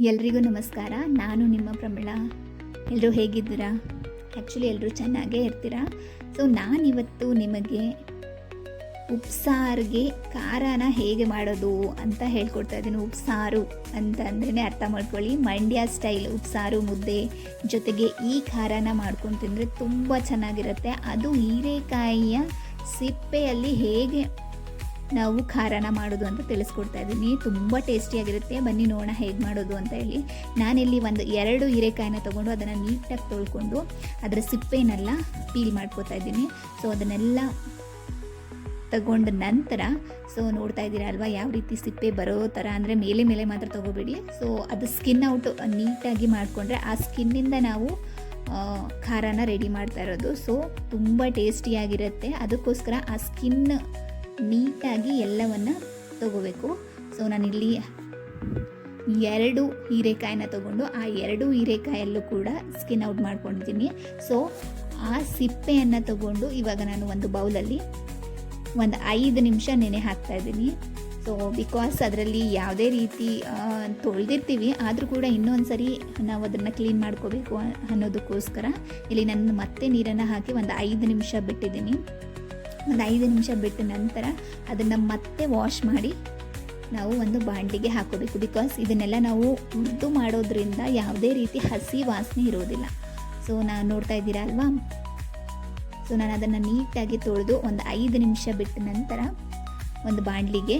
ಎಲ್ರಿಗೂ ನಮಸ್ಕಾರ. ನಾನು ನಿಮ್ಮ ಪ್ರಮಿಳ. ಎಲ್ಲರೂ ಹೇಗಿದ್ದೀರಾ? ಆ್ಯಕ್ಚುಲಿ ಎಲ್ಲರೂ ಚೆನ್ನಾಗೇ ಇರ್ತೀರಾ? ಸೊ ನಾನಿವತ್ತು ನಿಮಗೆ ಉಪ್ಸಾರಿಗೆ ಖಾರನ ಹೇಗೆ ಮಾಡೋದು ಅಂತ ಹೇಳ್ಕೊಡ್ತಾ ಇದ್ದೀನಿ. ಉಪ್ಸಾರು ಅಂತ ಅಂದ್ರೆ ಅರ್ಥ ಮಾಡ್ಕೊಳ್ಳಿ. ಮಂಡ್ಯ ಸ್ಟೈಲ್ ಉಪ್ಸಾರು ಮುದ್ದೆ ಜೊತೆಗೆ ಈ ಖಾರನ ಮಾಡ್ಕೊಂಡು ತಿಂದರೆ ತುಂಬ ಚೆನ್ನಾಗಿರುತ್ತೆ. ಅದು ಹೀರೆಕಾಯಿಯ ಸಿಪ್ಪೆಯಲ್ಲಿ ಹೇಗೆ ನಾವು ಖಾರನ ಮಾಡೋದು ಅಂತ ತಿಳಿಸ್ಕೊಡ್ತಾ ಇದ್ದೀನಿ. ತುಂಬ ಟೇಸ್ಟಿಯಾಗಿರುತ್ತೆ. ಬನ್ನಿ ನೋಡೋಣ ಹೇಗೆ ಮಾಡೋದು ಅಂತ ಹೇಳಿ. ನಾನಿಲ್ಲಿ ಒಂದು ಎರಡು ಹೀರೆಕಾಯಿನ ತೊಗೊಂಡು ಅದನ್ನು ನೀಟಾಗಿ ತೊಳ್ಕೊಂಡು ಅದರ ಸಿಪ್ಪೆನೆಲ್ಲ ಪೀಲ್ ಮಾಡ್ಕೋತಾ ಇದ್ದೀನಿ. ಸೊ ಅದನ್ನೆಲ್ಲ ತಗೊಂಡ ನಂತರ ಸೊ ನೋಡ್ತಾ ಇದ್ದೀರಾ ಅಲ್ವಾ ಯಾವ ರೀತಿ ಸಿಪ್ಪೆ ಬರೋ ಥರ? ಅಂದರೆ ಮೇಲೆ ಮೇಲೆ ಮಾತ್ರ ತೊಗೋಬೇಡಿ. ಸೊ ಅದು ಸ್ಕಿನ್ ಔಟ್ ನೀಟಾಗಿ ಮಾಡಿಕೊಂಡ್ರೆ ಆ ಸ್ಕಿನ್ನಿಂದ ನಾವು ಖಾರನ ರೆಡಿ ಮಾಡ್ತಾ ಇರೋದು. ಸೊ ತುಂಬ ಟೇಸ್ಟಿಯಾಗಿರುತ್ತೆ. ಅದಕ್ಕೋಸ್ಕರ ಆ ಸ್ಕಿನ್ ನೀಟಾಗಿ ಎಲ್ಲವನ್ನು ತಗೋಬೇಕು. ಸೊ ನಾನಿಲ್ಲಿ ಎರಡು ಹೀರೆಕಾಯಿನ ತಗೊಂಡು ಆ ಎರಡು ಹೀರೆಕಾಯಲ್ಲೂ ಕೂಡ ಸ್ಕಿನ್ ಔಟ್ ಮಾಡ್ಕೊಂಡಿದ್ದೀನಿ. ಸೊ ಆ ಸಿಪ್ಪೆಯನ್ನು ತಗೊಂಡು ಇವಾಗ ನಾನು ಒಂದು ಬೌಲಲ್ಲಿ ಒಂದು ಐದು ನಿಮಿಷ ನೆನೆ ಹಾಕ್ತಾ ಇದ್ದೀನಿ. ಸೊ ಬಿಕಾಸ್ ಅದರಲ್ಲಿ ಯಾವುದೇ ರೀತಿ ತೊಳೆದಿರ್ತೀವಿ, ಆದರೂ ಕೂಡ ಇನ್ನೊಂದು ಸರಿ ನಾವು ಅದನ್ನು ಕ್ಲೀನ್ ಮಾಡ್ಕೋಬೇಕು ಅನ್ನೋದಕ್ಕೋಸ್ಕರ ಇಲ್ಲಿ ನಾನು ಮತ್ತೆ ನೀರನ್ನು ಹಾಕಿ ಒಂದು ಐದು ನಿಮಿಷ ಬಿಟ್ಟಿದ್ದೀನಿ. ಒಂದು ಐದು ನಿಮಿಷ ಬಿಟ್ಟ ನಂತರ ಅದನ್ನು ಮತ್ತೆ ವಾಶ್ ಮಾಡಿ ನಾವು ಒಂದು ಬಾಂಡಿಗೆ ಹಾಕೋಬೇಕು. ಬಿಕಾಸ್ ಇದನ್ನೆಲ್ಲ ನಾವು ಉರ್ದು ಮಾಡೋದ್ರಿಂದ ಯಾವುದೇ ರೀತಿ ಹಸಿ ವಾಸನೆ ಇರೋದಿಲ್ಲ. ಸೊ ನಾನು ನೋಡ್ತಾ ಇದ್ದೀರಾ ಅಲ್ವಾ? ಸೊ ನಾನು ಅದನ್ನು ನೀಟಾಗಿ ತೊಳೆದು ಒಂದು ಐದು ನಿಮಿಷ ಬಿಟ್ಟ ನಂತರ ಒಂದು ಬಾಂಡ್ಲಿಗೆ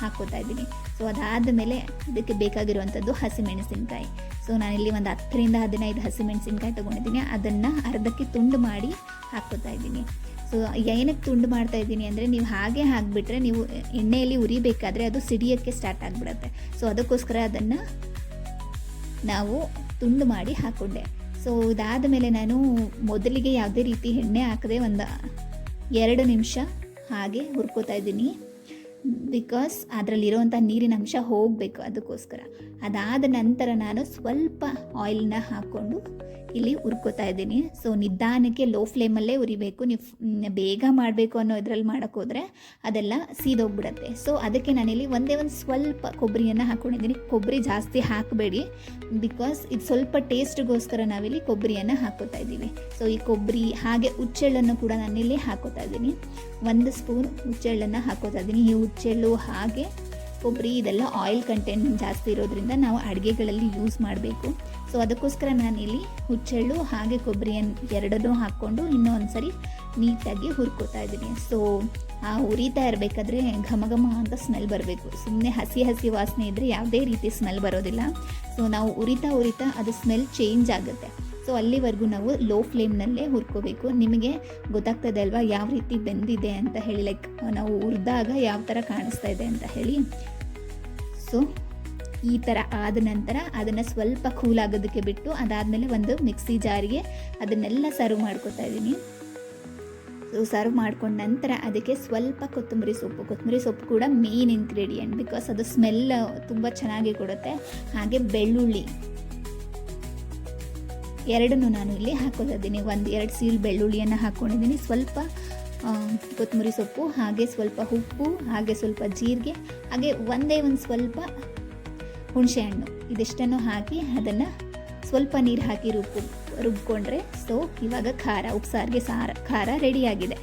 ಹಾಕೋತಾ ಇದ್ದೀನಿ. ಸೊ ಅದಾದ ಮೇಲೆ ಇದಕ್ಕೆ ಬೇಕಾಗಿರುವಂಥದ್ದು ಹಸಿಮೆಣಸಿನಕಾಯಿ. ಸೊ ನಾನಿಲ್ಲಿ ಒಂದು ಹತ್ತರಿಂದ ಹದಿನೈದು ಹಸಿಮೆಣಸಿನ್ಕಾಯಿ ತೊಗೊಂಡಿದ್ದೀನಿ. ಅದನ್ನು ಅರ್ಧಕ್ಕೆ ತುಂಡು ಮಾಡಿ ಹಾಕೋತಾ ಇದ್ದೀನಿ. ಸೊ ಏನಕ್ಕೆ ತುಂಡು ಮಾಡ್ತಾ ಇದ್ದೀನಿ ಅಂದರೆ ನೀವು ಹಾಗೆ ಹಾಕಿಬಿಟ್ರೆ ನೀವು ಎಣ್ಣೆಯಲ್ಲಿ ಉರಿಬೇಕಾದ್ರೆ ಅದು ಸಿಡಿಯೋಕ್ಕೆ ಸ್ಟಾರ್ಟ್ ಆಗಿಬಿಡುತ್ತೆ. ಸೊ ಅದಕ್ಕೋಸ್ಕರ ಅದನ್ನು ನಾವು ತುಂಡು ಮಾಡಿ ಹಾಕ್ಕೊಂಡೆ ಸೊ ಇದಾದ ಮೇಲೆ ನಾನು ಮೊದಲಿಗೆ ಯಾವುದೇ ರೀತಿ ಎಣ್ಣೆ ಹಾಕದೆ ಒಂದು ಎರಡು ನಿಮಿಷ ಹಾಗೆ ಹುರ್ಕೋತಾ ಇದ್ದೀನಿ. ಬಿಕಾಸ್ ಅದರಲ್ಲಿರುವಂಥ ನೀರಿನ ಅಂಶ ಹೋಗಬೇಕು ಅದಕ್ಕೋಸ್ಕರ. ಅದಾದ ನಂತರ ನಾನು ಸ್ವಲ್ಪ ಆಯಿಲ್ನ ಹಾಕ್ಕೊಂಡು ಇಲ್ಲಿ ಹುರ್ಕೋತಾ ಇದ್ದೀನಿ. ಸೊ ನಿಧಾನಕ್ಕೆ ಲೋ ಫ್ಲೇಮಲ್ಲೇ ಉರಿಬೇಕು ನೀವು ಬೇಗ ಮಾಡಬೇಕು ಅನ್ನೋ ಇದರಲ್ಲಿ ಮಾಡೋಕ್ಕೋದ್ರೆ ಅದೆಲ್ಲ ಸೀದೋಗ್ಬಿಡತ್ತೆ. ಸೊ ಅದಕ್ಕೆ ನಾನಿಲ್ಲಿ ಒಂದೇ ಒಂದು ಸ್ವಲ್ಪ ಕೊಬ್ಬರಿಯನ್ನು ಹಾಕ್ಕೊಂಡಿದ್ದೀನಿ ಕೊಬ್ಬರಿ ಜಾಸ್ತಿ ಹಾಕಬೇಡಿ ಬಿಕಾಸ್ ಇದು ಸ್ವಲ್ಪ ಟೇಸ್ಟ್ಗೋಸ್ಕರ ನಾವಿಲ್ಲಿ ಕೊಬ್ಬರಿಯನ್ನು ಹಾಕೋತಾ ಇದ್ದೀವಿ. ಸೊ ಈ ಕೊಬ್ಬರಿ ಹಾಗೆ ಹುಚ್ಚೆಳ್ಳನ್ನು ಕೂಡ ನಾನಿಲ್ಲಿ ಹಾಕೋತಾ ಇದ್ದೀನಿ. ಒಂದು ಸ್ಪೂನ್ ಹುಚ್ಚೆಳ್ಳನ್ನು ಹಾಕೋತಾ ಇದ್ದೀನಿ. ಈ ಹುಚ್ಚೆಳ್ಳು ಹಾಗೆ ಕೊಬ್ಬರಿ ಇದೆಲ್ಲ ಆಯಿಲ್ ಕಂಟೆಂಟ್ ಜಾಸ್ತಿ ಇರೋದ್ರಿಂದ ನಾವು ಅಡುಗೆಗಳಲ್ಲಿ ಯೂಸ್ ಮಾಡಬೇಕು. ಸೊ ಅದಕ್ಕೋಸ್ಕರ ನಾನಿಲ್ಲಿ ಹುಚ್ಚೆಳ್ಳು ಹಾಗೆ ಕೊಬ್ಬರಿಯನ್ನು ಎರಡನ್ನೂ ಹಾಕ್ಕೊಂಡು ಇನ್ನೂ ಒಂದು ಸರಿ ನೀಟಾಗಿ ಹುರ್ಕೋತಾ ಇದ್ದೀನಿ. ಸೊ ಆ ಉರಿತಾ ಇರಬೇಕಾದ್ರೆ ಘಮ ಘಮ ಅಂತ ಸ್ಮೆಲ್ ಬರಬೇಕು. ಸುಮ್ಮನೆ ಹಸಿ ಹಸಿ ವಾಸನೆ ಇದ್ದರೆ ಯಾವುದೇ ರೀತಿ ಸ್ಮೆಲ್ ಬರೋದಿಲ್ಲ. ಸೊ ನಾವು ಉರಿತಾ ಉರಿತಾ ಅದು ಸ್ಮೆಲ್ ಚೇಂಜ್ ಆಗುತ್ತೆ. ಸೊ ಅಲ್ಲಿವರೆಗೂ ನಾವು ಲೋ ಫ್ಲೇಮ್ನಲ್ಲೇ ಹುರ್ಕೋಬೇಕು. ನಿಮಗೆ ಗೊತ್ತಾಗ್ತದೆ ಅಲ್ವಾ ಯಾವ ರೀತಿ ಬೆಂದಿದೆ ಅಂತ ಹೇಳಿ ಲೈಕ್ ನಾವು ಹುರಿದಾಗ ಯಾವ ಥರ ಕಾಣಿಸ್ತಾ ಇದೆ ಅಂತ ಹೇಳಿ. ಸೊ ಈ ಥರ ಆದ ನಂತರ ಅದನ್ನು ಸ್ವಲ್ಪ ಕೂಲ್ ಆಗೋದಕ್ಕೆ ಬಿಟ್ಟು ಅದಾದಮೇಲೆ ಒಂದು ಮಿಕ್ಸಿ ಜಾರಿಗೆ ಅದನ್ನೆಲ್ಲ ಸರ್ವ್ ಮಾಡ್ಕೊತಾ ಇದ್ದೀನಿ. ಸೊ ಸರ್ವ್ ಮಾಡ್ಕೊಂಡ ನಂತರ ಅದಕ್ಕೆ ಸ್ವಲ್ಪ ಕೊತ್ತಂಬರಿ ಸೊಪ್ಪು. ಕೊತ್ತಂಬರಿ ಸೊಪ್ಪು ಕೂಡ ಮೇನ್ ಇಂಗ್ರೀಡಿಯೆಂಟ್ ಬಿಕಾಸ್ ಅದು ಸ್ಮೆಲ್ ತುಂಬ ಚೆನ್ನಾಗಿ ಕೊಡುತ್ತೆ. ಹಾಗೆ ಬೆಳ್ಳುಳ್ಳಿ. ಎರಡನ್ನು ನಾನು ಇಲ್ಲಿ ಹಾಕೋತಾ ಇದ್ದೀನಿ ಒಂದು ಎರಡು ಸೀಲ್ ಬೆಳ್ಳುಳ್ಳಿಯನ್ನು ಹಾಕ್ಕೊಂಡಿದ್ದೀನಿ ಸ್ವಲ್ಪ ಕೊತ್ತಂಬರಿ ಸೊಪ್ಪು, ಹಾಗೆ ಸ್ವಲ್ಪ ಉಪ್ಪು, ಹಾಗೆ ಸ್ವಲ್ಪ ಜೀರಿಗೆ, ಹಾಗೆ ಒಂದೇ ಒಂದು ಸ್ವಲ್ಪ ಹುಣಸೆಹಣ್ಣು ಇದಿಷ್ಟನ್ನು ಹಾಕಿ ಅದನ್ನು ಸ್ವಲ್ಪ ನೀರು ಹಾಕಿ ರುಬ್ಬು, ರುಬ್ಕೊಂಡ್ರೆ ಸೊ ಇವಾಗ ಖಾರ, ಉಪ್ಸಾರಿಗೆ ಸಾರ, ಖಾರ ರೆಡಿಯಾಗಿದೆ